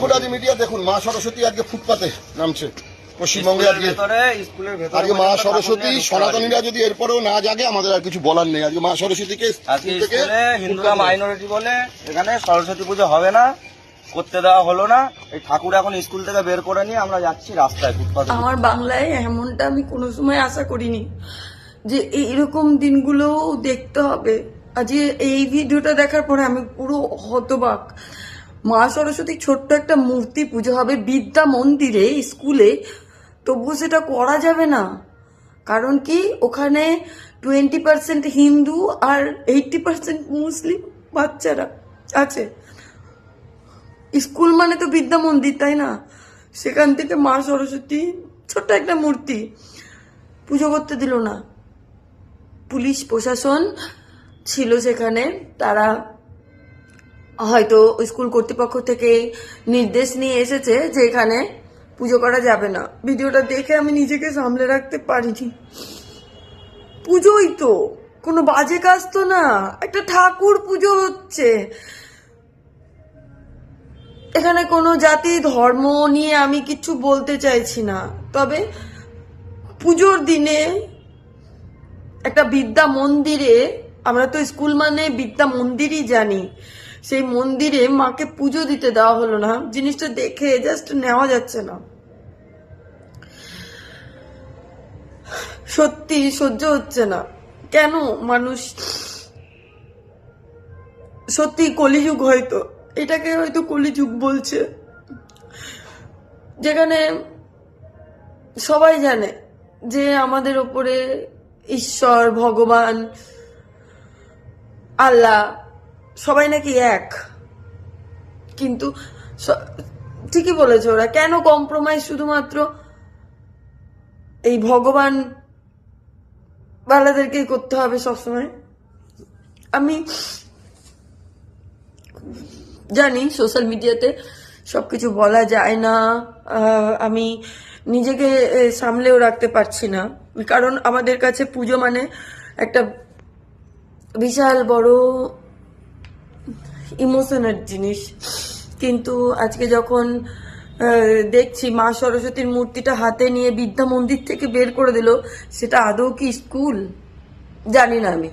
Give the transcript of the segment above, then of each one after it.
ফুটাদি media দেখুন মা সরস্বতী আজকে ফুটপাতে নামছে। পশ্চিমবঙ্গে আজকে। আজকে মা ঠাকুর সরস্বতী সনাতনীরা যদি এরপরেও না জাগে আমাদের আর কিছু বলার নেই। আজকে মা সরস্বতীকে হিন্দুরা মাইনরিটি বলে এখানে সরস্বতী পুজো হবে না করতে দেওয়া হলো না। এই ঠাকুর এখন স্কুল থেকে বের করে নিয়ে আমরা যাচ্ছি রাস্তায় ফুটপাতে। আমার বাংলায় এমনটা আমি কোনো সময় আশা করিনি যে এইরকম দিনগুলোও দেখতে হবে। আজকে এই ভিডিওটা দেখার পরে আমি পুরো হতবাক। মা সরস্বতীর ছোট্ট একটা মূর্তি পুজো হবে বিদ্যা মন্দিরে, স্কুলে। তবুও সেটা করা যাবে না। কারণ কি? ওখানে টোয়েন্টি পার্সেন্ট হিন্দু আর এইটটি পার্সেন্ট মুসলিম বাচ্চারা আছে। স্কুল মানে তো বিদ্যা মন্দির, তাই না? সেখান থেকে মা সরস্বতী ছোট্ট একটা মূর্তি পুজো করতে দিল না। পুলিশ প্রশাসন ছিল সেখানে, তারা হয়তো স্কুল কর্তৃপক্ষ থেকে নির্দেশ নিয়ে এসেছে যে এখানে পুজো করা যাবে না। ভিডিওটা দেখে আমি নিজেকে সামলে রাখতে পারিনি। পুজোই তো, কোনো বাজে কাজ তো না। একটা ঠাকুর পুজো হচ্ছে। এখানে কোনো জাতি, ধর্ম নিয়ে আমি কিছু বলতে চাইছি না। তবে পুজোর দিনে একটা বিদ্যা মন্দিরে, আমরা তো স্কুল মানে বিদ্যা মন্দিরই জানি সেই মন্দিরে মাকে পুজো দিতে দেওয়া হলো না। জিনিসটা দেখে জাস্ট নেওয়া যাচ্ছে না। সত্যি সহ্য হচ্ছে না। কেন মানুষ সত্যি কলিযুগ হয়তো? এটাকে হয়তো কলিযুগ বলছে। যেখানে সবাই জানে যে আমাদের ওপরে ঈশ্বর, ভগবান, আল্লাহ সবাই নাকি এক। কিন্তু ঠিকই বলেছে ওরা। কেন কম্প্রোমাইজ শুধুমাত্র এই ভগবান বালাদেরকেই করতে হবে সবসময়? আমি জানি সোশ্যাল মিডিয়াতে সবকিছু বলা যায় না। আমি নিজেকে সামলেও রাখতে পারছি না। কারণ আমাদের কাছে পুজো মানে একটা বিশাল বড় ইমোশনের জিনিস। কিন্তু আজকে যখন দেখছি মা সরস্বতীর মূর্তিটা হাতে নিয়ে বিদ্যা মন্দির থেকে বের করে দিল, সেটা আদৌ কি স্কুল? জানি না আমি।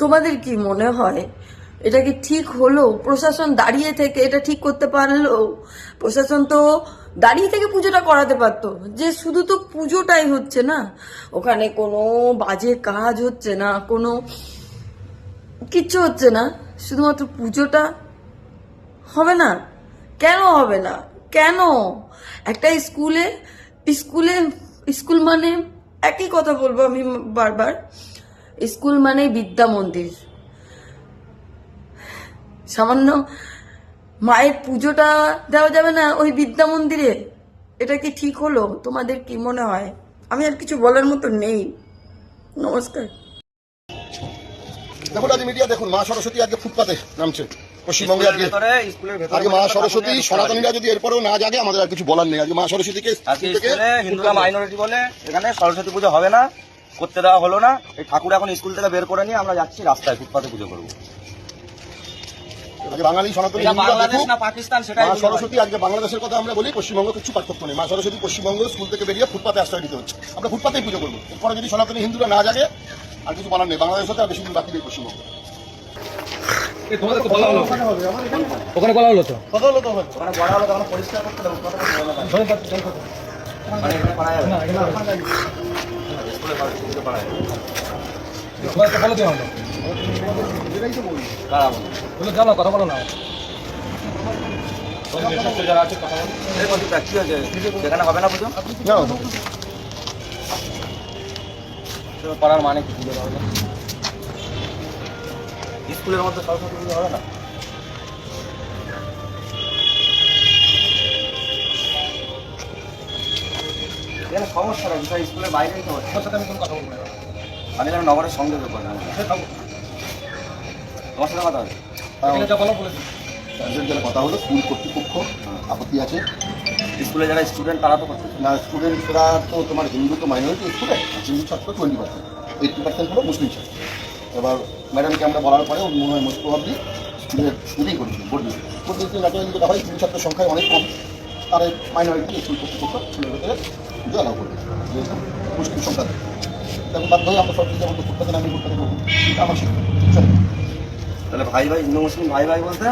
তোমাদের কি মনে হয় এটা কি ঠিক হলো? প্রশাসন দাঁড়িয়ে থেকে এটা ঠিক করতে পারল? প্রশাসন তো দাঁড়িয়ে থেকে পুজোটা করাতে পারতো। যে শুধু তো পুজোটাই হচ্ছে না। ওখানে কোনো বাজে কাজ হচ্ছে না, কোনো কিচ্ছু হচ্ছে না। শুধুমাত্র পুজোটা হবে না? কেন হবে না? কেন? একটা স্কুলে স্কুলে, স্কুল মানে একই কথা বলব আমি বারবার। স্কুল মানে বিদ্যা মন্দির। সামান্য মায়ের পুজোটা দেওয়া যাবে না ওই বিদ্যা মন্দিরে? এটা কি ঠিক হলো? তোমাদের কি মনে হয়? আমি আর কিছু বলার মতো নেই। নমস্কার। দেখুন আজ মিডিয়া দেখুন মা সরস্বতী আজকে ফুটপাতে নামছে। পশ্চিমবঙ্গে আজকে। ভেতরে স্কুলের ভেতরে আজকে মা সরস্বতী সনাতনীরা যদি এরপরেও না জাগে আমাদের আর কিছু বলার নেই। আজকে মা সরস্বতীকে আজকে স্কুল থেকে স্কুলে হিন্দুরা মাইনরিটি বলে এখানে সরস্বতী পুজো হবে না করতে দেওয়া হলো না। এই ঠাকুর এখন স্কুল থেকে বের করে নিয়ে আমরা যাচ্ছি রাস্তায় ফুটপাতে পুজো করব। বাঙালি সনাতনী। সরস্বতী আজকে বাংলাদেশের কথা আমরা বলি পশ্চিমবঙ্গ কিছু পার্থক্য নেই। মা সরস্বতী পশ্চিমবঙ্গ স্কুল থেকে বেরিয়ে ফুটপাতে আশ্রয় দিতে হচ্ছে। আমরা ফুটপাতেই পুজো করব। এরপরে যদি সনাতনী হিন্দুরা না জাগে আর কিছু বলার নেই বাংলাদেশ হতে আর বেশি দিন বাকি নেই পশ্চিমবঙ্গ। ওখানে বলা হলো তো? কথা হলো তো বড় হলো তখন পরিষ্কার করতে দেবো কথা। মানে। বলো তো হলো কারা বলে? বলো জানো কথা বলো না? সেখানে হবে না পুজো করার মানে কি পুজো না? স্কুলের মধ্যে সরস্বতী পুজো হবে না? এখানে সমস্যা স্যার স্কুলের বাইরেই তো সাথে আমি কোনো কথা বলব না। আমি যেন নগরের সঙ্গে ব্যাপার তোমার সাথে কথা হবে এখানে যা বলো বলেছি কথা হলো স্কুল কর্তৃপক্ষ আপত্তি আছে। স্কুলে যারা স্টুডেন্ট তারা তো করছে না স্টুডেন্টরা তো তোমার হিন্দু তো মাইনরিটি স্টুডেন্ট হিন্দু ছাত্র টোয়েন্টি পার্সেন্ট এইটটি পার্সেন্ট হলো মুসলিম ছাত্র। এবার ম্যাডামকে আমরা বলার পরে মনে হয় মোস্ট প্রবাবলি নিজেই করবে ভোট দিতে ভোট দিতে নাটক যেটা হয় স্কুল ছাত্রের সংখ্যায় অনেক কম। তার মাইনরিটি স্কুল কর্তৃপক্ষ ছেলের ভেতরে অ্যালাউ করবে যেহেতু মুসলিম সংখ্যা তখন বাধ্য হয়ে আমরা সব কিছু আমাদের ফুটপাতে নামিয়ে ফুটপাতে করব। এটা আমার সিদ্ধান্ত। তাহলে ভাই ভাই হিন্দু মুসলিম ভাই ভাই বলতে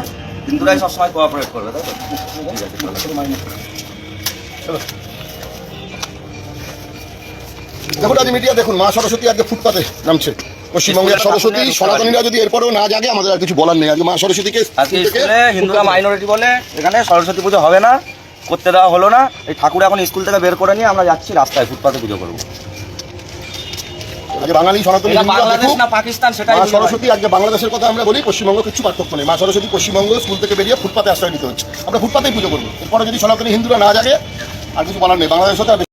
হিন্দুরাই সবসময় কোঅপারেট করবে তাই তো? ঠিক আছে। দেখুন আজ মিডিয়া দেখুন মা সরস্বতী আজকে ফুটপাতে নামছে। পশ্চিমবঙ্গের সরস্বতী সনাতনীরা যদি এরপরেও না জাগে আমাদের আর কিছু বলার নেই। আজকে মা সরস্বতীকে হিন্দুরা মাইনরিটি বলে এখানে সরস্বতী পুজো হবে না করতে দেওয়া হলো না। এই ঠাকুর এখন স্কুল থেকে বের করে নিয়ে আমরা যাচ্ছি রাস্তায় ফুটপাতে পুজো করব। আজকে বাঙালি সনাতনী পাকিস্তান সেটাই মা সরস্বতী আজকে বাংলাদেশের কথা আমরা বলি পশ্চিমবঙ্গ কিছু পার্থক্য নেই। মা সরস্বতী পশ্চিমবঙ্গ স্কুল থেকে বেরিয়ে ফুটপাতে আশ্রয় নিতে হচ্ছে। আমরা ফুটপাতেই পুজো করব। এরপরে যদি সনাতনী হিন্দুরা না জাগে আর কিছু বলার নেই। বাংলাদেশ হতে আর বেশি